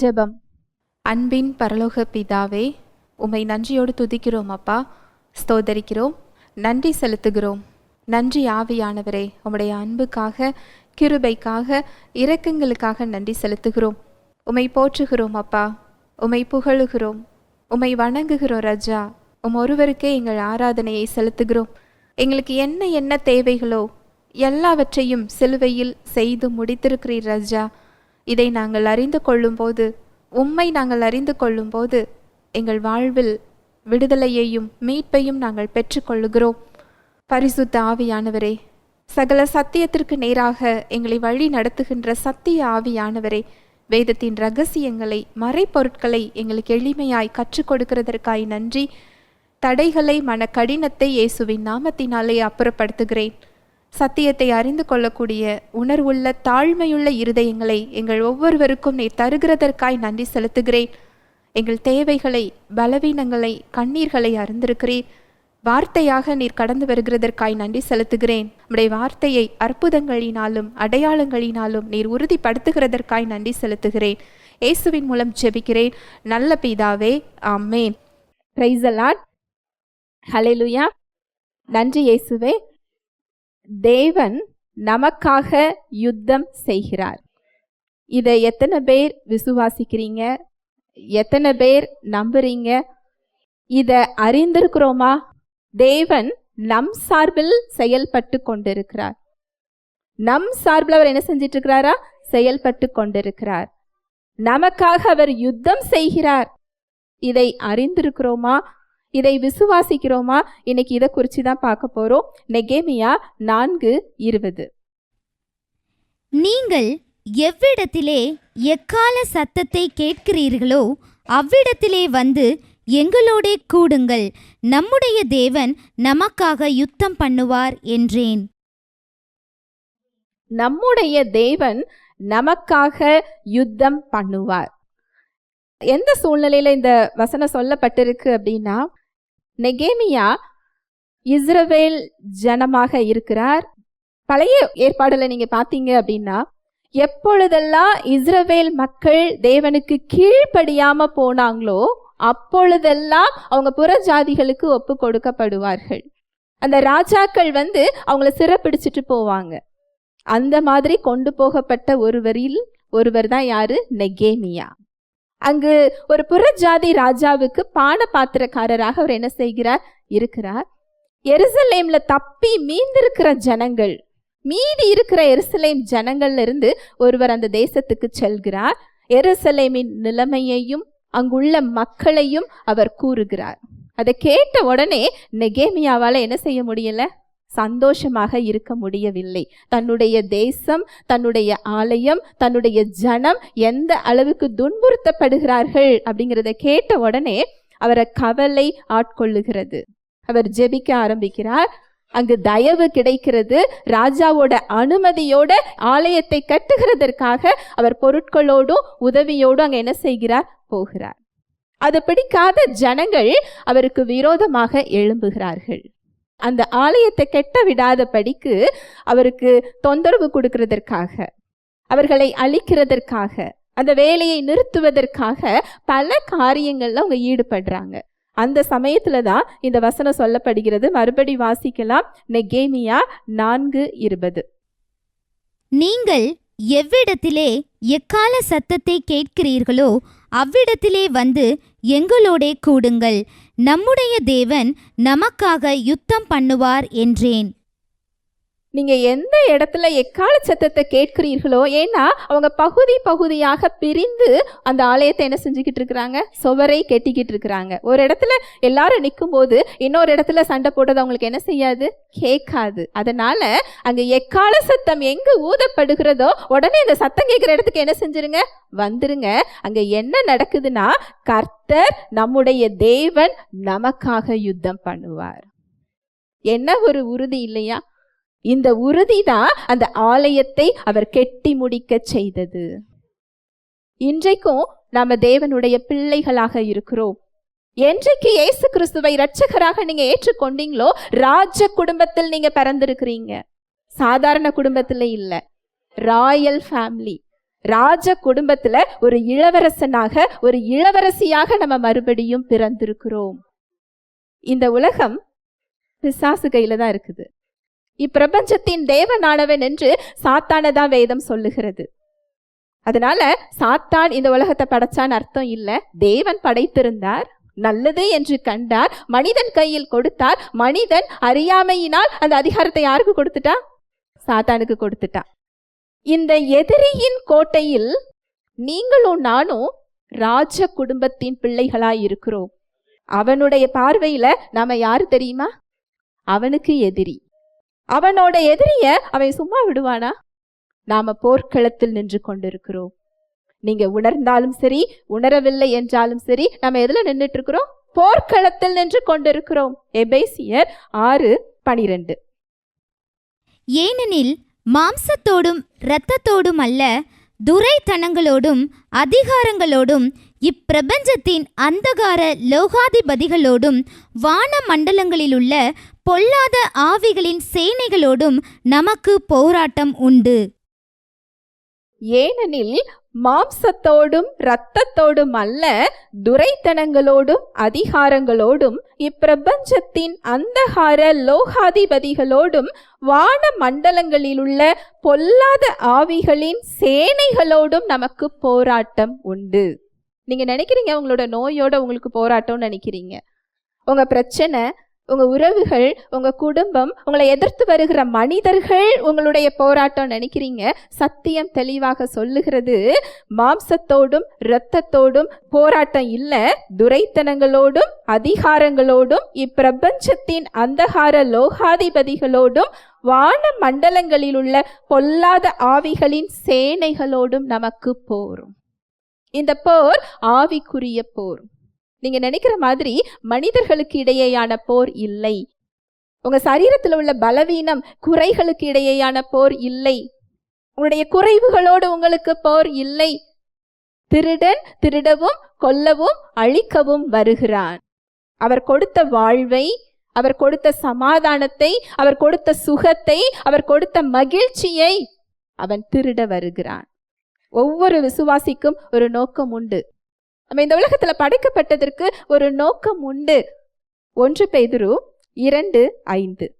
ஜெபம். அன்பின் பரலோக பிதாவே உம்மை நன்றியோடு துதிக்கிறோம் அப்பா. ஸ்தோதரிக்கிறோம் நன்றி செலுத்துகிறோம். நன்றி ஆவியானவரே. உம்முடைய அன்புக்காக கிருபைக்காக இரக்கங்களுக்காக நன்றி செலுத்துகிறோம். உம்மை போற்றுகிறோம் அப்பா. உம்மை புகழுகிறோம். உம்மை வணங்குகிறோம் ரஜா. உம் ஒருவருக்கே எங்கள் ஆராதனையை செலுத்துகிறோம். எங்களுக்கு என்ன என்ன தேவைகளோ எல்லாவற்றையும் சிலுவையில் செய்து முடித்திருக்கிறீர் ரஜா. இதை நாங்கள் அறிந்து கொள்ளும்போது உம்மை நாங்கள் அறிந்து கொள்ளும்போது எங்கள் வாழ்வில் விடுதலையையும் மீட்பையும் நாங்கள் பெற்றுக்கொள்ளுகிறோம் பரிசுத்த ஆவியானவரே சகல சத்தியத்திற்கு நேராக எங்களை வழி நடத்துகின்ற சத்திய ஆவியானவரே வேதத்தின் ரகசியங்களை மறைப்பொருட்களை எங்களுக்கு எளிமையாய் கற்றுக் கொடுக்கிறதற்காய் நன்றி. தடைகளை மன கடினத்தை இயேசுவின் நாமத்தினாலே அப்புறப்படுத்துகிறேன். சத்தியத்தை அறிந்து கொள்ளக்கூடிய உணர்வுள்ள தாழ்மையுள்ள இருதயங்களை எங்கள் ஒவ்வொருவருக்கும் நீ தருகிறதற்காய் நன்றி செலுத்துகிறேன். எங்கள் தேவைகளை பலவீனங்களை கண்ணீர்களை அறிந்திருக்கிறீர். வார்த்தையாக நீர் கடந்து வருகிறதற்காய் நன்றி செலுத்துகிறேன். உம்முடைய வார்த்தையை அற்புதங்களினாலும் அடையாளங்களினாலும் நீர் உறுதிப்படுத்துகிறதற்காய் நன்றி செலுத்துகிறேன். இயேசுவின் மூலம் ஜெபிக்கிறேன். நல்ல பிதாவே ஆமேன். பிரைஸ் அலாட் ஹalleluya நன்றி இயேசுவே. தேவன் நமக்காக யுத்தம் செய்கிறார். இதை எத்தனை பேர் விசுவாசிக்கிறீங்க? எத்தனை பேர் நம்புறீங்க? இதை அறிந்திருக்கிறோமா? தேவன் நம் சார்பில் செயல்பட்டு கொண்டிருக்கிறார். நம் சார்பில் அவர் என்ன செஞ்சிட்டு இருக்கிறாரா செயல்பட்டு கொண்டிருக்கிறார். நமக்காக அவர் யுத்தம் செய்கிறார். இதை அறிந்திருக்கிறோமா? இதை விசுவாசிக்கிறோமா? இன்னைக்கு இதை குறித்து தான் பார்க்க போறோம். நெகேமியா நான்கு இருபது. நீங்கள் எவ்விடத்திலே எக்கால சத்தத்தை கேட்கிறீர்களோ அவ்விடத்திலே வந்து எங்களோடே கூடுங்கள். நம்முடைய தேவன் நமக்காக யுத்தம் பண்ணுவார் என்றேன். நம்முடைய தேவன் நமக்காக யுத்தம் பண்ணுவார். எந்த சூழ்நிலையில இந்த வசனம் சொல்லப்பட்டிருக்கு அப்படின்னா நெகேமியா இஸ்ரவேல் ஜனமாக இருக்கிறார். பழைய ஏற்பாடுல நீங்க பார்த்தீங்க அப்படின்னா எப்பொழுதெல்லாம் இஸ்ரவேல் மக்கள் தேவனுக்கு கீழ்ப்படியாம போனாங்களோ அப்பொழுதெல்லாம் அவங்க புற ஜாதிகளுக்கு ஒப்பு கொடுக்கப்படுவார்கள். அந்த ராஜாக்கள் வந்து அவங்கள சிறப்பிடிச்சிட்டு போவாங்க. அந்த மாதிரி கொண்டு போகப்பட்ட ஒருவரில் ஒருவர் தான் யாரு? நெகேமியா. அங்கு ஒரு புறஜாதி ராஜாவுக்கு பான பாத்திரக்காரராக அவர் என்ன செய்கிறார்? இருக்கிறார். எருசலேம்ல தப்பி மீந்திருக்கிற ஜனங்கள் மீதி இருக்கிற எருசலேம் ஜனங்கள்ல இருந்து ஒருவர் அந்த தேசத்துக்கு செல்கிறார். எருசலேமின் நிலைமையையும் அங்குள்ள மக்களையும் அவர் கூறுகிறார். அதை கேட்ட உடனே நெகேமியாவால என்ன செய்ய முடியல? சந்தோஷமாக இருக்க முடியவில்லை. தன்னுடைய தேசம் தன்னுடைய ஆலயம் தன்னுடைய ஜனம் எந்த அளவுக்கு துன்புறுத்தப்படுகிறார்கள் அப்படிங்கிறத கேட்ட உடனே அவரை கவலை ஆட்கொள்ளுகிறது. அவர் ஜெபிக்க ஆரம்பிக்கிறார். அங்கு தயவு கிடைக்கிறது. ராஜாவோட அனுமதியோட ஆலயத்தை கட்டுகிறதற்காக அவர் பொருட்களோடும் உதவியோடும் அங்க என்ன செய்கிறார்? போகிறார். அது பிடிக்காத ஜனங்கள் அவருக்கு விரோதமாக எழும்புகிறார்கள். அந்த ஆலயத்தை கெட்ட விடாதபடிக்கு அவருக்கு தொந்தரவு கொடுக்கிறதற்காக அவர்களை அழிக்கிறதற்காக அந்த வேலையை நிறுத்துவதற்காக பல காரியங்களில் அவங்க ஈடுபடுறாங்க. அந்த சமயத்துல தான் இந்த வசனம் சொல்லப்படுகிறது. மறுபடி வாசிக்கலாம். நெகேமியா நான்கு இருபது. நீங்கள் எவ்விடத்திலே எக்கால சத்தத்தை கேட்கிறீர்களோ அவ்விடத்திலே வந்து எங்களோடே கூடுங்கள். நம்முடைய தேவன் நமக்காக யுத்தம் பண்ணுவார் என்றேன். நீங்கள் எந்த இடத்துல எக்கால சத்தத்தை கேட்கிறீர்களோ ஏன்னா அவங்க பகுதி பகுதியாக பிரிந்து அந்த ஆலயத்தை என்ன செஞ்சுக்கிட்டு இருக்கிறாங்க? சுவரை கெட்டிக்கிட்டு இருக்கிறாங்க. ஒரு இடத்துல எல்லாரும் நிற்கும் போது இன்னொரு இடத்துல சண்டை போட்டது அவங்களுக்கு என்ன செய்யாது? கேட்காது. அதனால அங்கே எக்கால சத்தம் எங்கே ஊதப்படுகிறதோ உடனே இந்த சத்தம் கேட்குற இடத்துக்கு என்ன செஞ்சிருங்க? வந்துருங்க. அங்கே என்ன நடக்குதுன்னா கர்த்தர் நம்முடைய தேவன் நமக்காக யுத்தம் பண்ணுவார். என்ன ஒரு உறுதி இல்லையா? இந்த உறுதிதான் அந்த ஆலயத்தை அவர் கெட்டி முடிக்க செய்தது. இன்றைக்கும் நாம தேவனுடைய பிள்ளைகளாக இருக்கிறோம். என்றைக்கு இயேசு கிறிஸ்துவை ரட்சகராக நீங்க ஏற்றுக்கொண்டீங்களோ ராஜ குடும்பத்தில் நீங்க பிறந்திருக்கிறீங்க. சாதாரண குடும்பத்துல இல்ல. Royal family. ராஜ குடும்பத்துல ஒரு இளவரசனாக ஒரு இளவரசியாக நம்ம மறுபடியும் பிறந்திருக்கிறோம். இந்த உலகம் பிசாசு கையில தான் இருக்குது. இப்பிரபஞ்சத்தின் தேவனானவன் என்று சாத்தானதான் வேதம் சொல்லுகிறது. அதனால சாத்தான் இந்த உலகத்தை படைச்சான்னு அர்த்தம் இல்லை. தேவன் படைத்திருந்தார் நல்லது என்று கண்டார் மனிதன் கையில் கொடுத்தார் மனிதன் அறியாமையினால் அந்த அதிகாரத்தை யாருக்கு கொடுத்துட்டா? சாத்தானுக்கு கொடுத்துட்டா. இந்த எதிரியின் கோட்டையில் நீங்களும் நானும் ராஜ குடும்பத்தின் பிள்ளைகளாய் இருக்கிறோம். அவனுடைய பார்வையில நாம யாரு தெரியுமா? அவனுக்கு எதிரி. அவனோட எதிரிய அவன் சும்மா விடுவானா? நாம போர்க்களத்தில் நின்று கொண்டிருக்கிறோம். நீங்க உணர்ந்தாலும் சரி உணரவில்லை என்றாலும் சரி நம்ம எதுல நின்றுட்டு இருக்கிறோம் போர்க்களத்தில் நின்று கொண்டிருக்கிறோம். எபேசியர் ஆறு பனிரெண்டு. ஏனெனில் மாம்சத்தோடும் இரத்தத்தோடும் அல்ல துரைத்தனங்களோடும் அதிகாரங்களோடும் இப்பிரபஞ்சத்தின் அந்தகார லோகாதிபதிகளோடும் வான மண்டலங்களிலுள்ள பொல்லாத ஆவிகளின் சேனைகளோடும் நமக்கு போராட்டம் உண்டு. ஏனெனில் மாம்சத்தோடும் இரத்தத்தோடும் அல்ல துரைத்தனங்களோடும் அதிகாரங்களோடும் இப்பிரபஞ்சத்தின் அந்தகார லோகாதிபதிகளோடும் வான மண்டலங்களிலுள்ள பொல்லாத ஆவிகளின் சேனைகளோடும் நமக்கு போராட்டம் உண்டு. நீங்க நினைக்கிறீங்க உங்களோட நோயோட உங்களுக்கு போராட்டம்னு நினைக்கிறீங்க. உங்க பிரச்சனை உங்கள் உறவுகள் உங்கள் குடும்பம் உங்களை எதிர்த்து வருகிற மனிதர்கள் உங்களுடைய போராட்டம் நினைக்கிறீங்க? சத்தியம் தெளிவாக சொல்லுகிறது. மாம்சத்தோடும் இரத்தத்தோடும் போராட்டம் இல்லை. துரைத்தனங்களோடும் அதிகாரங்களோடும் இப்பிரபஞ்சத்தின் அந்தகார லோகாதிபதிகளோடும் வான மண்டலங்களில் உள்ள பொல்லாத ஆவிகளின் சேனைகளோடும் நமக்கு போரும். இந்த போர் ஆவிக்குரிய போர். நீங்க நினைக்கிற மாதிரி மனிதர்களுக்கு இடையேயான போர் இல்லை. உங்க சரீரத்தில் உள்ள பலவீனம் குறைகளுக்கு இடையேயான போர் இல்லை. உங்களுடைய குறைவுகளோடு உங்களுக்கு போர் இல்லை. திருடன் திருடவும் கொல்லவும் அழிக்கவும் வருகிறான். அவர் கொடுத்த வாழ்வை அவர் கொடுத்த சமாதானத்தை அவர் கொடுத்த சுகத்தை அவர் கொடுத்த மகிழ்ச்சியை அவன் திருட வருகிறான். ஒவ்வொரு விசுவாசிக்கும் ஒரு நோக்கம் உண்டு. நம்ம இந்த உலகத்துல படைக்கப்பட்டதற்கு ஒரு நோக்கம் உண்டு. ஒன்று பெய்துரு இரண்டு ஐந்து.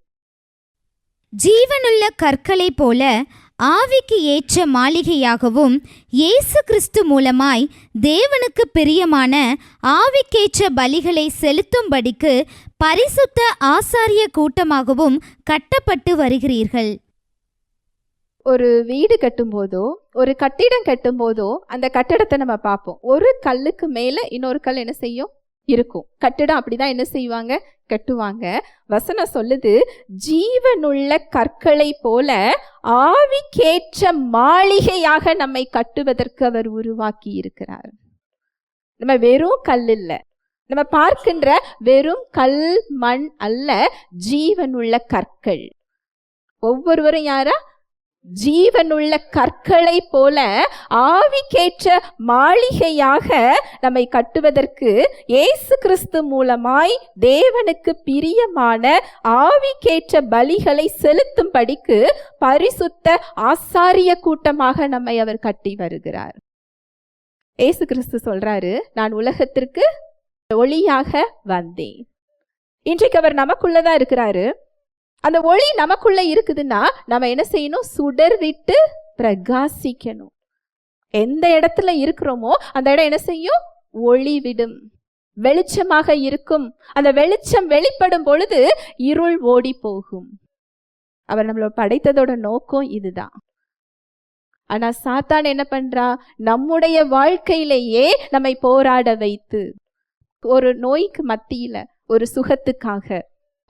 ஜீவனுள்ள கற்களைப் போல ஆவிக்கு ஏற்ற மாளிகையாகவும் இயேசு கிறிஸ்து மூலமாய் தேவனுக்கு பிரியமான ஆவிக்கேற்ற பலிகளை செலுத்தும்படிக்கு பரிசுத்த ஆசாரிய கூட்டமாகவும் கட்டப்பட்டு வருகிறீர்கள். ஒரு வீடு கட்டும்போதோ ஒரு கட்டிடம் கட்டும்போதோ அந்த கட்டடத்தை நம்ம பார்ப்போம். ஒரு கல்லுக்கு மேலே இன்னொரு கல் என்ன செய்யும்? இருக்கும். கட்டிடம் அப்படிதான் என்ன செய்வாங்க? கட்டுவாங்க. வசனம் சொல்லுது ஜீவனுள்ள கற்களை போல ஆவிக்கேற்ற மாளிகையாக நம்மை கட்டுவதற்கு அவர் உருவாக்கி இருக்கிறார். நம்ம வெறும் கல் இல்லை. நம்ம பார்க்கின்ற வெறும் கல் மண் அல்ல ஜீவனுள்ள கற்கள். ஒவ்வொருவரும் யாரா? ஜீவனுள்ள கற்களை போல ஆவிக்கேற்ற மாளிகையாக நம்மை கட்டுவதற்கு இயேசு கிறிஸ்து மூலமாய் தேவனுக்கு பிரியமான ஆவிக்கேற்ற பலிகளை செலுத்தும்படிக்கு பரிசுத்த ஆசாரிய கூட்டமாக நம்மை அவர் கட்டி வருகிறார். இயேசு கிறிஸ்து சொல்றாரு நான் உலகத்திற்கு ஒளியாக வந்தேன். இன்றைக்கு அவர் நமக்குள்ளதான் இருக்கிறாரு. அந்த ஒளி நமக்குள்ளே இருக்குதுன்னா நம்ம என்ன செய்யணும்? சுடர் விட்டு பிரகாசிக்கணும். எந்த இடத்துல இருக்கிறோமோ அந்த இடம் என்ன செய்யும்? ஒளி விடும் வெளிச்சமாக இருக்கும். அந்த வெளிச்சம் வெளிப்படும் பொழுது இருள் ஓடி போகும். அவர் நம்மளோட படைத்ததோட நோக்கம் இதுதான். ஆனா சாத்தான் என்ன பண்றா? நம்முடைய வாழ்க்கையிலேயே நம்மை போராட வைத்து ஒரு நோய்க்கு மத்தியில ஒரு சுகத்துக்காக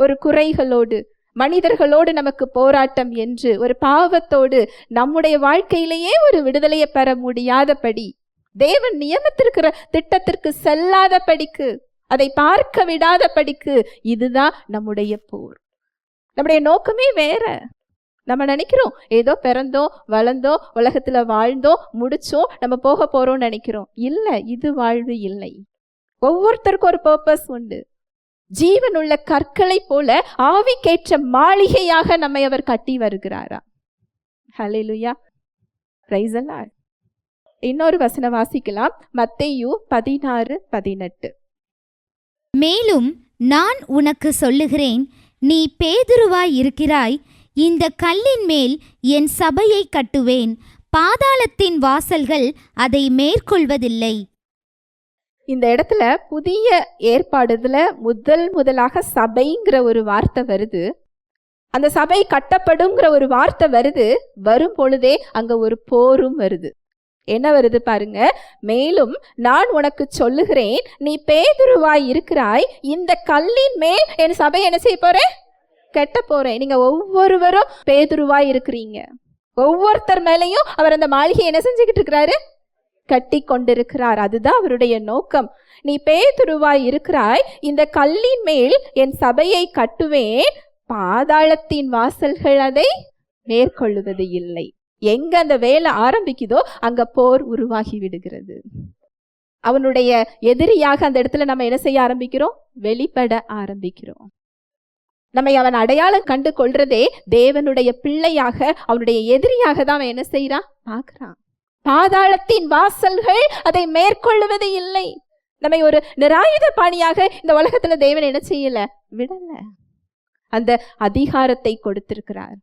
ஒரு குறைகளோடு மனிதர்களோடு நமக்கு போராட்டம் என்று ஒரு பாவத்தோடு நம்முடைய வாழ்க்கையிலேயே ஒரு விடுதலையை பெற முடியாதபடி தேவன் நியமித்திருக்கிற திட்டத்திற்கு செல்லாத படிக்கு அதை பார்க்க விடாத படிக்கு இதுதான் நம்முடைய போர். நம்முடைய நோக்கமே வேற. நம்ம நினைக்கிறோம் ஏதோ பிறந்தோம் வளர்ந்தோம் உலகத்துல வாழ்ந்தோம் முடிச்சோம் நம்ம போக போறோம்னு நினைக்கிறோம். இல்லை இது வாழ்வு இல்லை. ஒவ்வொருத்தருக்கும் ஒரு பர்பஸ் உண்டு. ஜீவனுள்ள கற்களை போல ஆவிக்கேற்ற மாளிகையாக நம்மை அவர் கட்டி வருகிறாரா? ஹalleluya பிரைஸ் இன்னொரு வசனம் வாசிக்கலாம். மத்தேயு பதினாறு பதினெட்டு. மேலும் நான் உனக்கு சொல்லுகிறேன் நீ பேதுருவாய் இருக்கிறாய் இந்த கல்லின் மேல் என் சபையை கட்டுவேன் பாதாளத்தின் வாசல்கள் அதை மேற்கொள்வதில்லை. இந்த இடத்துல புதிய ஏற்பாடுல முதல் முதலாக சபைங்கிற ஒரு வார்த்தை வருது. அந்த சபை கட்டப்படுங்கிற ஒரு வார்த்தை வருது. வரும் பொழுதே அங்க ஒரு போரும் வருது. என்ன வருது பாருங்க. மேலும் நான் உனக்கு சொல்லுகிறேன் நீ பேதுருவாய் இருக்கிறாய் இந்த கல்லின் மேல் என் சபை என்ன செய்ய போறேன் கெட்ட போறேன் நீங்க ஒவ்வொருவரும் பேதுருவாய் இருக்கிறீங்க. ஒவ்வொருத்தர் மேலையும் அவர் அந்த மாளிகை என்ன செஞ்சுக்கிட்டு இருக்கிறாரு? கட்டி கொண்டிருக்கிறார் அதுதான் அவருடைய நோக்கம். நீ பேதுருவாய் இருக்கிறாய் இந்த கல்லின் மேல் என் சபையை கட்டுவேன். பாதாளத்தின் வாசல்கள் அதை மேற்கொள்ளுவது இல்லை. எங்க அந்த வேலை ஆரம்பிக்குதோ அங்க போர் உருவாகி விடுகிறது. அவனுடைய எதிரியாக அந்த இடத்துல நம்ம என்ன செய்ய ஆரம்பிக்கிறோம்? வெளிப்பட ஆரம்பிக்கிறோம். நம்மை அவன் அடையாளம் கண்டு கொள்றதே தேவனுடைய பிள்ளையாக அவனுடைய எதிரியாக தான் அவன் என்ன செய்யறான் பார்க்கறான். பாதாளத்தின் வாசல்கள் அதை மேற்கொள்ளுவது இல்லை. நம்மை ஒரு நிராயுத பாணியாக இந்த உலகத்துல தேவன் என்ன செய்யல? விடல. அந்த அதிகாரத்தை கொடுத்திருக்கிறார்.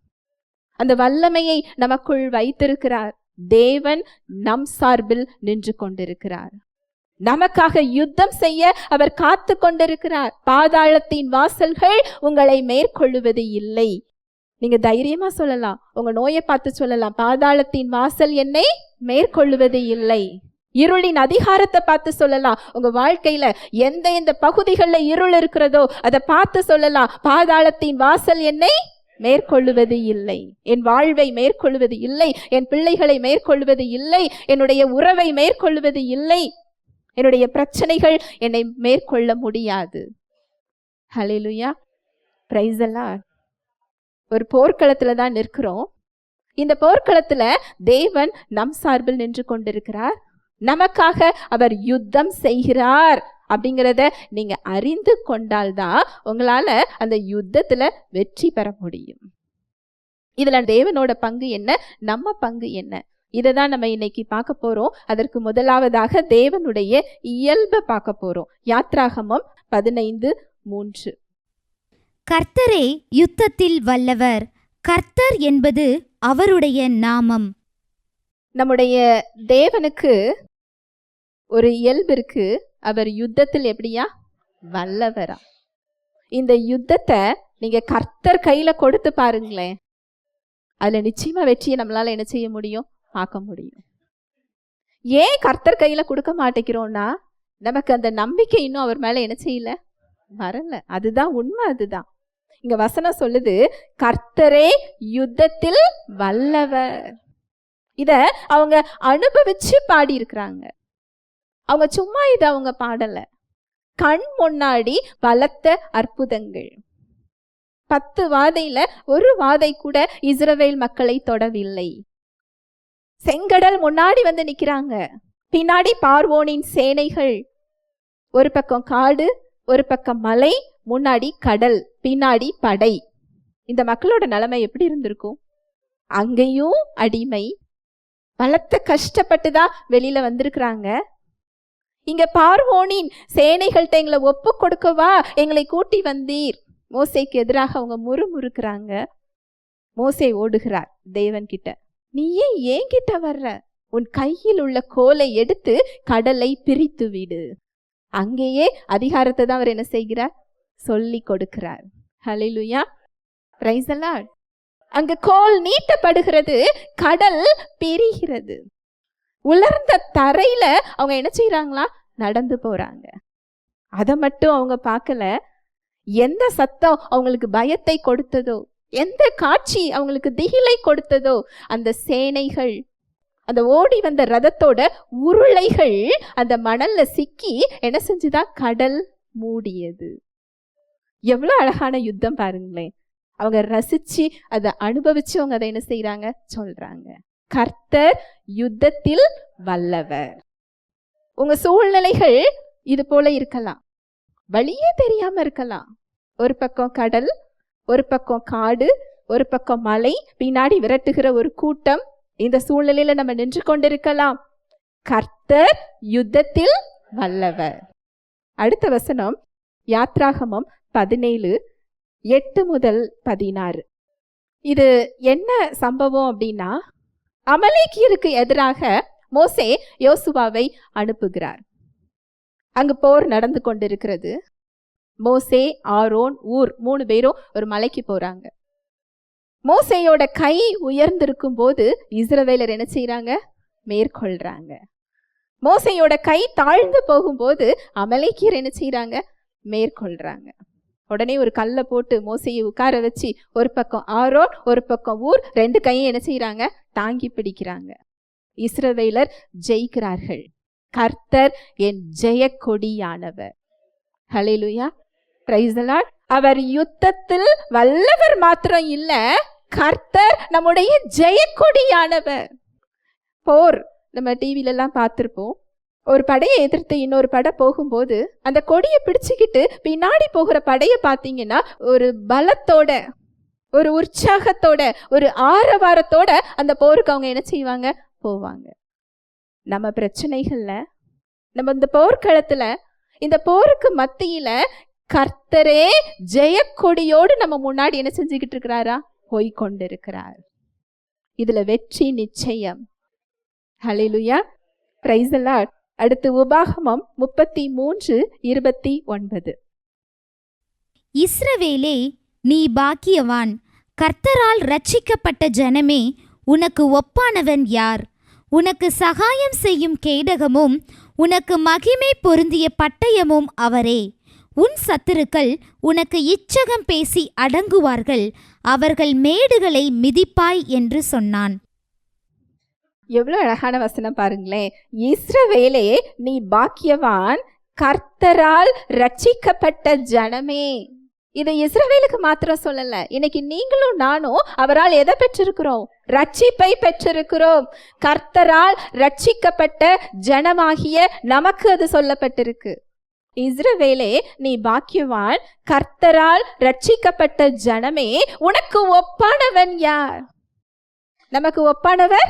அந்த வல்லமையை நமக்குள் வைத்திருக்கிறார். தேவன் நம் சார்பில் நின்று கொண்டிருக்கிறார். நமக்காக யுத்தம் செய்ய அவர் காத்து கொண்டிருக்கிறார். பாதாளத்தின் வாசல்கள் உங்களை மேற்கொள்ளுவது இல்லை. நீங்க தைரியமா சொல்லலாம். உங்க நோயை பார்த்து சொல்லலாம். பாதாளத்தின் வாசல் என்னை மேற்கொள்ளுவது இல்லை. இருளின் அதிகாரத்தை பார்த்து சொல்லலாம். உங்க வாழ்க்கையில எந்த எந்த பகுதிகளில் இருள் இருக்கிறதோ அதை பார்த்து சொல்லலாம். பாதாளத்தின் வாசல் என்னை மேற்கொள்ளுவது இல்லை. என் வாழ்வை மேற்கொள்வது இல்லை. என் பிள்ளைகளை மேற்கொள்வது இல்லை. என்னுடைய உறவை மேற்கொள்வது இல்லை. என்னுடைய பிரச்சனைகள் என்னை மேற்கொள்ள முடியாது. ஹalleluya பிரைஸ் எல்லாம் ஒரு போர்க்களத்தில் தான் நிற்கிறோம். இந்த போர்க்களத்தில் தேவன் நம் சார்பில் நின்று கொண்டிருக்கிறார். நமக்காக அவர் யுத்தம் செய்கிறார் அப்படிங்கிறத நீங்கள் அறிந்து கொண்டால்தான் உங்களால் அந்த யுத்தத்தில் வெற்றி பெற முடியும். இதில் தேவனோட பங்கு என்ன? நம்ம பங்கு என்ன? இதை தான் நம்ம இன்னைக்கு பார்க்க போகிறோம் அதற்கு முதலாவதாக தேவனுடைய இயல்பை பார்க்க போகிறோம் யாத்ராகமம் பதினைந்து மூன்று. கர்த்தரே யுத்தத்தில் வல்லவர். கர்த்தர் என்பது அவருடைய நாமம். நம்முடைய தேவனுக்கு ஒரு இயல்பு இருக்கு அவர் யுத்தத்தில் எப்படியா? வல்லவரா. இந்த யுத்தத்தை நீங்க கர்த்தர் கையில கொடுத்து பாருங்களேன். அதுல நிச்சயமா வெற்றியை நம்மளால என்ன செய்ய முடியும்? பார்க்க முடியும். ஏன் கர்த்தர் கையில கொடுக்க மாட்டேங்கிறோம்னா நமக்கு அந்த நம்பிக்கை இன்னும் அவர் மேல என்ன செய்யல? வரல. அதுதான் உண்மை அதுதான். இங்க வசனம் சொல்லுது கர்த்தரே யுத்தத்தில் வல்லவர். இத அவங்க அனுபவிச்சு பாடி இருக்கிறாங்க அவங்க சும்மா இதை அவங்க பாடல. கண் முன்னாடி பலத்த அற்புதங்கள். பத்து வாதையில ஒரு வாதை கூட இஸ்ரவேல் மக்களை தொடவில்லை. செங்கடல் முன்னாடி வந்து நிக்கிறாங்க. பின்னாடி பார்வோனின் சேனைகள். ஒரு பக்கம் காடு ஒரு பக்கம் மலை முன்னாடி கடல் பின்னாடி படை. இந்த மக்களோட நிலைமை எப்படி இருந்திருக்கும்? அங்கேயும் அடிமை. பலத்த கஷ்டப்பட்டு தான் வெளியில வந்திருக்கிறாங்க. இங்க பார்வோனின் சேனைகள்கிட்ட எங்களை ஒப்பு கொடுக்கவா எங்களை கூட்டி வந்தீர். மோசைக்கு எதிராக அவங்க முறுமுறுக்கிறாங்க. மோசை ஓடுகிறார் தேவன் கிட்ட நீ ஏன் கிட்ட வர்ற? உன் கையில் உள்ள கோலை எடுத்து கடலை பிரித்து விடு. அங்கேயே அதிகாரத்தை தான் அவர் என்ன செய்கிறார்? சொல்லி கொடுக்கிறார். ஹalleluya பிரைஸ் அங்கு கோல் நீட்டப்படுகிறது கடல் பிரிகிறது. உலர்ந்த தரையில அவங்க என்ன செய்யறாங்களா நடந்து போறாங்க. அதை மட்டும் அவங்க பார்க்கல. எந்த சத்தம் அவங்களுக்கு பயத்தை கொடுத்ததோ எந்த காட்சி அவங்களுக்கு திகிலை கொடுத்ததோ அந்த சேனைகள் அந்த ஓடி வந்த ரதத்தோட உருளைகள் அந்த மணல்ல சிக்கி என்ன செஞ்சுதான் கடல் மூடியது. எவ்வளோ அழகான யுத்தம் பாருங்களேன். அவங்க ரசிச்சு அதை அனுபவிச்சு அவங்க அதை என்ன செய்யறாங்க சொல்றாங்க. கர்த்தர் யுத்தத்தில் வல்லவர். உங்க சூழ்நிலைகள் இது போல இருக்கலாம். வழியே தெரியாம இருக்கலாம். ஒரு பக்கம் கடல் ஒரு பக்கம் காடு ஒரு பக்கம் மலை பின்னாடி விரட்டுகிற ஒரு கூட்டம். இந்த சூழ்நிலையில நம்ம நின்று கொண்டிருக்கலாம். கர்த்தர் யுத்தத்தில் வல்லவர். அடுத்த வசனம் யாத்ராகமம் பதினேழு எட்டு முதல் பதினாறு. இது என்ன சம்பவம் அப்படின்னா அமலேக்கியருக்கு எதிராக மோசே யோசுவாவை அனுப்புகிறார். அங்கு போர் நடந்து கொண்டிருக்கிறது. மோசே ஆரோன் ஊர் மூணு பேரும் ஒரு மலைக்கு போறாங்க. மோசையோட கை உயர்ந்திருக்கும் போது இஸ்ரவேலர் என்ன செய்யறாங்க மேற்கொள்றாங்க. மோசையோட கை தாழ்ந்து போகும்போது அமலேக்கியர் என்ன செய்யறாங்க மேற்கொள்றாங்க. உடனே ஒரு கல்லை போட்டு மோசையை உட்கார வச்சு ஒரு பக்கம் ஆரோன் ஒரு பக்கம் ஊர் ரெண்டு கையும் என்ன செய்கிறாங்க தாங்கி பிடிக்கிறாங்க. இஸ்ரவேலர் ஜெயிக்கிறார்கள். கர்த்தர் என் ஜெயக்கொடியானவர். ஹalleluya பிரைஸ் அவர் யுத்தத்தில் வல்லவர் மாத்திரம் இல்லை கர்த்தர் நம்முடைய ஜெயக்கொடியானவர். போர் நம்ம டிவிலெல்லாம் பார்த்துருப்போம். ஒரு படையை எதிர்த்து இன்னொரு படை போகும்போது அந்த கொடியை பிடிச்சிக்கிட்டு பின்னாடி போகிற படையை பார்த்தீங்கன்னா ஒரு பலத்தோட ஒரு உற்சாகத்தோட ஒரு ஆரவாரத்தோட அந்த போருக்கு அவங்க என்ன செய்வாங்க? போவாங்க. நம்ம பிரச்சனைகளில் நம்ம இந்த போர்க்களத்தில் இந்த போருக்கு மத்தியில் கர்த்தரே ஜெயக்கொடியோடு நம்ம முன்னாடி என்ன செஞ்சுக்கிட்டு இருக்கிறாரா? போய் கொண்டிருக்கிறார். இதில் வெற்றி நிச்சயம். ஹalleluya பிரைஸ் அடுத்து உபாகமம் முப்பத்தி மூன்று இருபத்தி ஒன்பது. இஸ்ரவேலே நீ பாக்கியவான். கர்த்தரால் ரட்சிக்கப்பட்ட ஜனமே உனக்கு ஒப்பானவன் யார்? உனக்கு சகாயம் செய்யும் கேடகமும் உனக்கு மகிமை பொருந்திய பட்டயமும் அவரே. உன் சத்துருக்கள் உனக்கு இச்சகம் பேசி அடங்குவார்கள் அவர்கள் மேடுகளை மிதிப்பாய் என்று சொன்னான். எவ்வளோ அழகான வசனம் பாருங்களேன் இஸ்ரவேலே நீ பாக்கியவான் கர்த்தரால் ரட்சிக்கப்பட்ட ஜனமே. இது இஸ்ரவேலுக்கு மாத்திரம் சொல்லல. இன்னைக்கு நீங்களும் நானும் அவரால் எதை பெற்றிருக்கிறோம்? ரட்சிப்பை பெற்றிருக்கிறோம். கர்த்தரால் ரட்சிக்கப்பட்ட ஜனமாகிய நமக்கு அது சொல்லப்பட்டிருக்கு. இஸ்ரவேலே நீ பாக்கியவான் கர்த்தரால் ரட்சிக்கப்பட்ட ஜனமே உனக்கு ஒப்பானவன் யார்? நமக்கு ஒப்பானவர்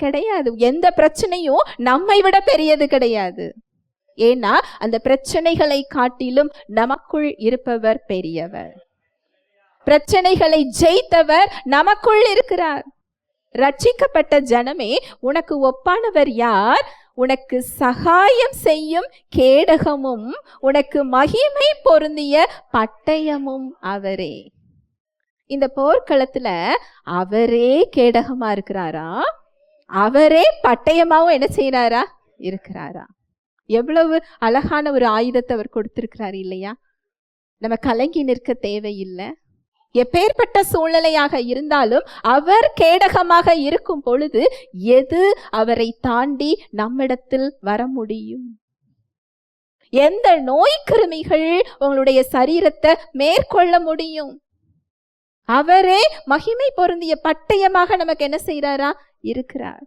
கிடையாது. எந்த பிரச்சனையும் நம்மை விட பெரியது கிடையாது. ஏன்னா அந்த பிரச்சனைகளை காட்டிலும் நமக்குள் இருப்பவர் பெரியவர். பிரச்சனைகளை ஜெயித்தவர் நமக்குள் இருக்கிறார். ரட்சிக்கப்பட்ட ஜனமே உனக்கு ஒப்பானவர் யார்? உனக்கு சகாயம் செய்யும் கேடகமும் உனக்கு மகிமை பொருந்திய பட்டயமும் அவரே. இந்த போர்க்களத்துல அவரே கேடகமா இருக்கிறாரா? அவரே பட்டயமாகவும் என்ன செய்கிறாரா இருக்கிறாரா? எவ்வளவு அழகான ஒரு ஆயுதத்தை அவர் கொடுத்திருக்கிறார் இல்லையா? நம்ம கலங்கி நிற்க தேவையில்லை. எப்பேற்பட்ட சூழ்நிலையாக இருந்தாலும் அவர் கேடகமாக இருக்கும் பொழுது எது அவரை தாண்டி நம்மிடத்தில் வர முடியும்? எந்த நோய் கிருமிகள் உங்களுடைய சரீரத்தை மேற்கொள்ள முடியும்? அவரே மகிமை பொருந்திய பட்டயமாக நமக்கு என்ன செய்கிறாரா இருக்கிறார்.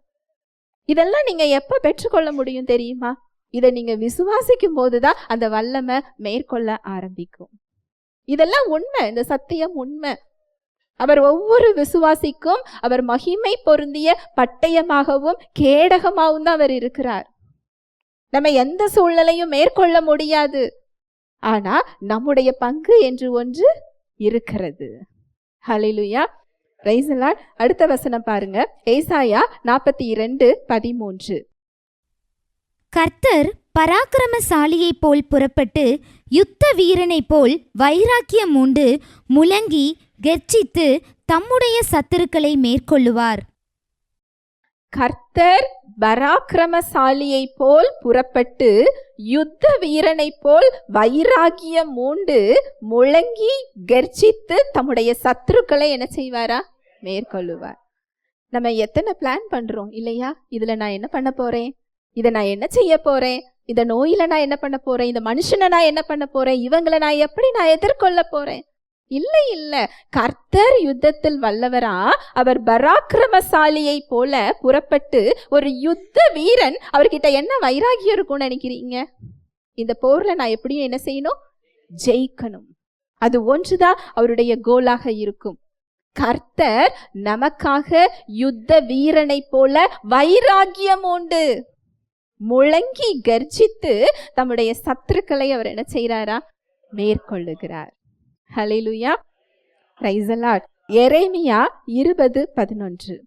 இதெல்லாம் நீங்க எப்ப பெற்றுக்கொள்ள முடியும் தெரியுமா? இதை நீங்க விசுவாசிக்கும் போதுதான் அந்த வல்லமை மேற்கொள்ள ஆரம்பிக்கும். இதெல்லாம் உண்மை இந்த சத்தியம் உண்மை. அவர் ஒவ்வொரு விசுவாசிக்கும் அவர் மகிமை பொருந்திய பட்டயமாகவும் கேடகமாகவும் தான் அவர் இருக்கிறார். நம்ம எந்த சூழ்நிலையும் மேற்கொள்ள முடியாது. ஆனா நம்முடைய பங்கு என்று ஒன்று இருக்கிறது. ஹலிலுயா ரைசலாட் அடுத்த வசனம் பாருங்க. ஏசாயா நாற்பத்தி இரண்டு பதிமூன்று. கர்த்தர் பராக்கிரமசாலியைப் போல் புறப்பட்டு யுத்த வீரனைப் போல் வைராக்கியம் உண்டு முழங்கி கெர்ச்சித்து தம்முடைய சத்துருக்களை மேற்கொள்ளுவார். கர்த்தர் பராக்கிரமசாலியை போல் புறப்பட்டு யுத்த வீரனைப் போல் வைராகியம் மூண்டு முழங்கி கர்ஜித்து தம்முடைய சத்துருக்களை என்ன செய்வாரா? மேற்கொள்ளுவார். நம்ம எத்தனை பிளான் பண்றோம் இல்லையா? இதுல நான் என்ன பண்ண போறேன்? இதை நான் என்ன செய்ய போறேன்? இந்த நோயில நான் என்ன பண்ண போறேன்? இந்த மனுஷனை நான் என்ன பண்ண போறேன்? இவங்களை நான் எப்படி நான் எதிர்கொள்ள போறேன்? இல்லை இல்லை. கர்த்தர் யுத்தத்தில் வல்லவரா? அவர் பராக்கிரமசாலியை போல புறப்பட்டு ஒரு யுத்த வீரன். அவர்கிட்ட என்ன வைராகியம் இருக்கும்னு நினைக்கிறீங்க? இந்த போர்ல நான் எப்படியும் என்ன செய்யணும்? ஜெயிக்கணும். அது ஒன்றுதான் அவருடைய கோலாக இருக்கும். கர்த்தர் நமக்காக யுத்த வீரனை போல வைராகியம் உண்டு. முழங்கி கர்ஜித்து தம்முடைய சத்துருக்களை அவர் என்ன செய்கிறாரா மேற்கொள்ளுகிறார். The Lord. எரேமியா இருபது பதினொன்று.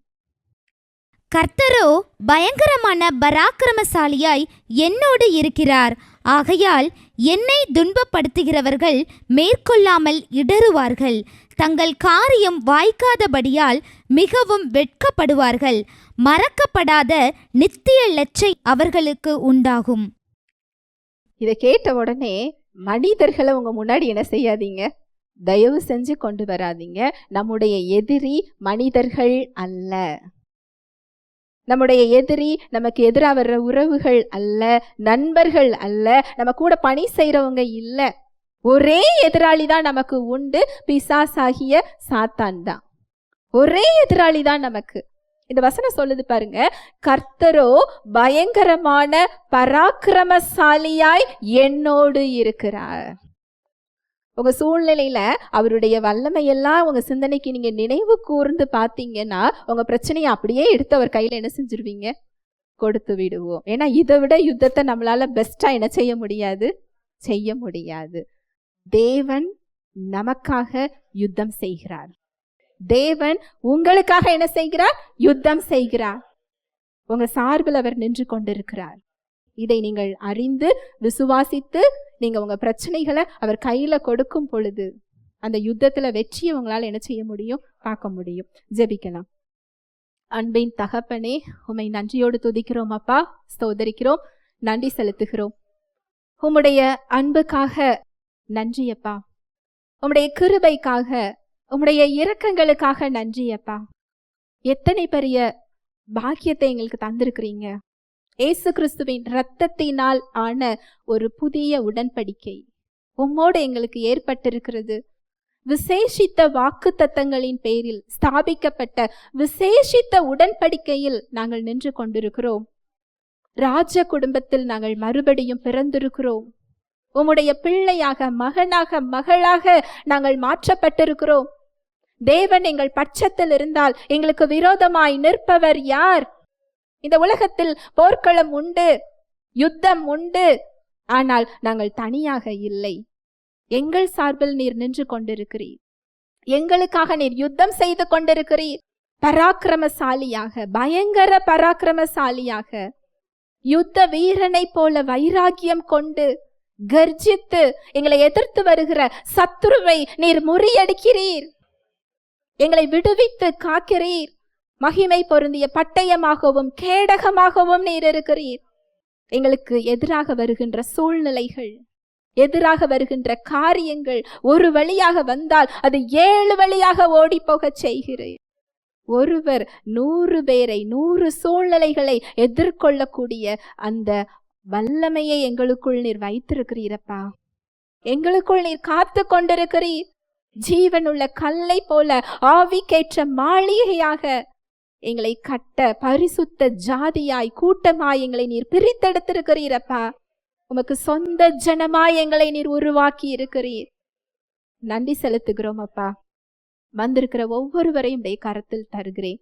கர்த்தரோ பயங்கரமான பராக்கிரமசாலியாய் என்னோடு இருக்கிறார். ஆகையால் என்னை துன்பப்படுத்துகிறவர்கள் மேற்கொள்ளாமல் இடறுவார்கள். தங்கள் காரியம் வாய்க்காதபடியால் மிகவும் வெட்கப்படுவார்கள். மறக்கப்படாத நித்திய லட்சை அவர்களுக்கு உண்டாகும். இதை கேட்ட உடனே மனிதர்களை உங்க முன்னாடி என்ன செய்யாதீங்க. தயவு செஞ்சு கொண்டு வராதீங்க. நம்முடைய எதிரி மனிதர்கள் அல்ல. நம்முடைய எதிரி நமக்கு எதிராக வர்ற உறவுகள் அல்ல நண்பர்கள் அல்ல நம்ம கூட பணி செய்கிறவங்க இல்லை. ஒரே எதிராளி தான் நமக்கு உண்டு. பிசாசாகிய சாத்தான் தான். ஒரே எதிராளி தான் நமக்கு. இந்த வசனம் சொல்லுது பாருங்க கர்த்தரோ பயங்கரமான பராக்கிரமசாலியாய் என்னோடு இருக்கிறார். உங்கள் சூழ்நிலையில் அவருடைய வல்லமையெல்லாம் உங்கள் சிந்தனைக்கு நீங்கள் நினைவு கூர்ந்து பார்த்தீங்கன்னா உங்கள் பிரச்சனையை அப்படியே எடுத்து அவர் கையில் என்ன செஞ்சிருவீங்க? கொடுத்து விடுவோம். ஏன்னா இதை விட யுத்தத்தை நம்மளால் பெஸ்ட்டாக என்ன செய்ய முடியாது? செய்ய முடியாது. தேவன் நமக்காக யுத்தம் செய்கிறார். தேவன் உங்களுக்காக என்ன செய்கிறார்? யுத்தம் செய்கிறார். உங்கள் சார்பில் அவர் நின்று கொண்டிருக்கிறார். இதை நீங்கள் அறிந்து விசுவாசித்து நீங்கள் உங்கள் பிரச்சனைகளை அவர் கையில் கொடுக்கும் பொழுது அந்த யுத்தத்தில் வெற்றியை உங்களால் என்ன செய்ய முடியும்? பார்க்க முடியும். ஜெபிக்கலாம். அன்பின் தகப்பனே உம்மை நன்றியோடு துதிக்கிறோம் அப்பா ஸ்தோதரிக்கிறோம் நன்றி செலுத்துகிறோம். உம்முடைய அன்புக்காக நன்றி அப்பா. உம்முடைய கிருபைக்காக உம்முடைய இரக்கங்களுக்காக நன்றி அப்பா. எத்தனை பெரிய பாக்கியத்தை எங்களுக்கு தந்திருக்கிறீங்க. ஏசு கிறிஸ்துவின் இரத்தத்தினால் ஆன ஒரு புதிய உடன்படிக்கை. உம்மோடு எங்களுக்கு ஏற்பட்டிருக்கிறது. விசேஷித்த வாக்கு தத்தங்களின் பேரில் ஸ்தாபிக்கப்பட்ட விசேஷித்த உடன்படிக்கையில் நாங்கள் நின்று கொண்டிருக்கிறோம். ராஜ குடும்பத்தில் நாங்கள் மறுபடியும் பிறந்திருக்கிறோம். உம்முடைய பிள்ளையாக மகனாக மகளாக நாங்கள் மாற்றப்பட்டிருக்கிறோம். தேவன் எங்கள் பட்சத்தில் இருந்தால் எங்களுக்கு விரோதமாய் நிற்பவர் யார்? இந்த உலகத்தில் போர்க்களம் உண்டு யுத்தம் உண்டு. ஆனால் நாங்கள் தனியாக இல்லை. எங்கள் சார்பில் நீர் நின்று கொண்டிருக்கிறீர். எங்களுக்காக நீர் யுத்தம் செய்து கொண்டிருக்கிறீர். பராக்கிரமசாலியாக பயங்கர பராக்கிரமசாலியாக யுத்த வீரனை போல வைராக்கியம் கொண்டு கர்ஜித்து எங்களை எதிர்த்து வருகிற சத்துருவை நீர் முறியடிக்கிறீர். எங்களை விடுவித்து காக்கிறீர். மகிமை பொருந்திய பட்டயமாகவும் கேடகமாகவும் நீர் இருக்கிறீர். எங்களுக்கு எதிராக வருகின்ற சூழ்நிலைகள் எதிராக வருகின்ற காரியங்கள் ஒரு வழியாக வந்தால் அது ஏழு வழியாக ஓடி போகச் செய்கிறேன் ஒருவர் நூறு பேரை நூறு சூழ்நிலைகளை எதிர்கொள்ளக்கூடிய அந்த வல்லமையை எங்களுக்குள் நீர் வைத்திருக்கிறீரப்பா. எங்களுக்குள் நீர் காத்து கொண்டிருக்கிறீர். ஜீவனுள்ள கல்லை போல ஆவிக்கேற்ற மாளிகையாக எங்களை கட்ட பரிசுத்த ஜாதியாய் கூட்டமாய் எங்களை நீர் பிரித்தெடுத்திருக்கிறீரப்பா. உமக்கு சொந்த ஜனமாய் எங்களை நீர் உருவாக்கி இருக்கிறீர் நன்றி செலுத்துகிறோம் அப்பா வந்திருக்கிற ஒவ்வொருவரையும் உடைய கரத்தில் தருகிறேன்.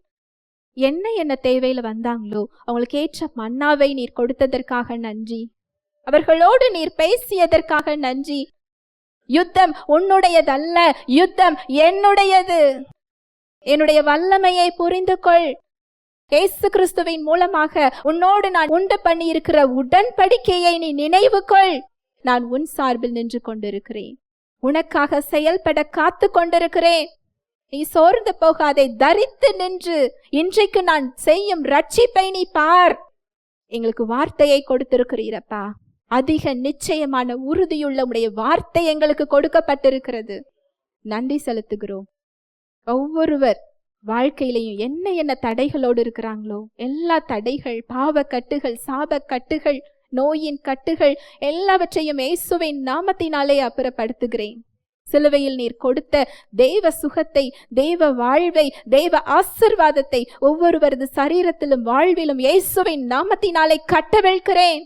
என்ன என்ன தேவையில வந்தாங்களோ அவங்களுக்கு ஏற்ற மன்னாவை நீர் கொடுத்ததற்காக நன்றி. அவர்களோடு நீர் பேசியதற்காக நன்றி. யுத்தம் உன்னுடையதல்ல யுத்தம் என்னுடையது. என்னுடைய வல்லமையை புரிந்து கொள் ஏசு கிறிஸ்துவின் மூலமாக உன்னோடு நான் உண்டு பண்ணி இருக்கிற உடன்படிக்கையை நீ நினைவு கொள் நான் உன் சார்பில் நின்று கொண்டிருக்கிறேன். உனக்காக செயல்பட காத்து கொண்டிருக்கிறேன். நீ சோர்ந்து போகாதே தரித்து நின்று. இன்றைக்கு நான் செய்யும் ரட்சிப்பை நீ பார். எங்களுக்கு வார்த்தையை கொடுத்திருக்கிறீரப்பா. அதிக நிச்சயமான உறுதியுள்ள உடைய வார்த்தை எங்களுக்கு கொடுக்கப்பட்டிருக்கிறது. நன்றி செலுத்துகிறோம். ஒவ்வொருவர் வாழ்க்கையிலையும் என்ன என்ன தடைகளோடு இருக்கிறாங்களோ எல்லா தடைகள் பாவ கட்டுகள் சாப கட்டுகள் நோயின் கட்டுகள் எல்லாவற்றையும் இயேசுவின் நாமத்தினாலே அப்புறப்படுத்துகிறேன். சிலுவையில் நீர் கொடுத்த தேவ சுகத்தை தேவ வாழ்வை தேவ ஆசிர்வாதத்தை ஒவ்வொருவரது சரீரத்திலும் வாழ்விலும் இயேசுவின் நாமத்தினாலே கட்டவிழ்கிறேன்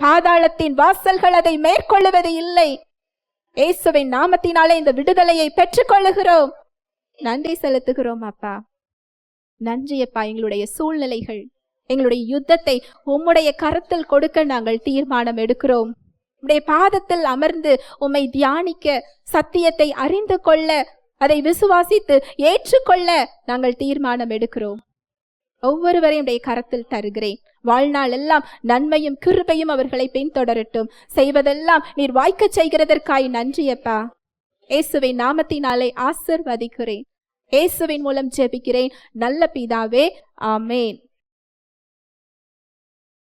பாதாளத்தின் வாசல்கள் அதை மேற்கொள்ளுவது இல்லை. இயேசுவின் நாமத்தினாலே இந்த விடுதலையை பெற்றுக்கொள்ளுகிறோம். நன்றி செலுத்துகிறோம் அப்பா. நன்றி அப்பா. எங்களுடைய சூழ்நிலைகள் எங்களுடைய யுத்தத்தை உம்முடைய கரத்தில் கொடுக்க நாங்கள் தீர்மானம் எடுக்கிறோம். உம்முடைய பாதத்தில் அமர்ந்து உம்மை தியானிக்க சத்தியத்தை அறிந்து கொள்ள அதை விசுவாசித்து ஏற்றுக்கொள்ள நாங்கள் தீர்மானம் எடுக்கிறோம். ஒவ்வொருவரையும் உடைய கரத்தில் தருகிறேன். வாழ்நாள் எல்லாம் நன்மையும் கிருபையும் அவர்களை பின்தொடரட்டும். செய்வதெல்லாம் நீர் வாய்க்கச் செய்கிறதற்காய் நன்றியப்பா இயேசுவை நாமத்தினாலே ஆசிர்வதிக்கிறேன். இயேசுவின் மூலம் ஜெபிக்கிறேன். நல்ல பிதாவே ஆமேன்.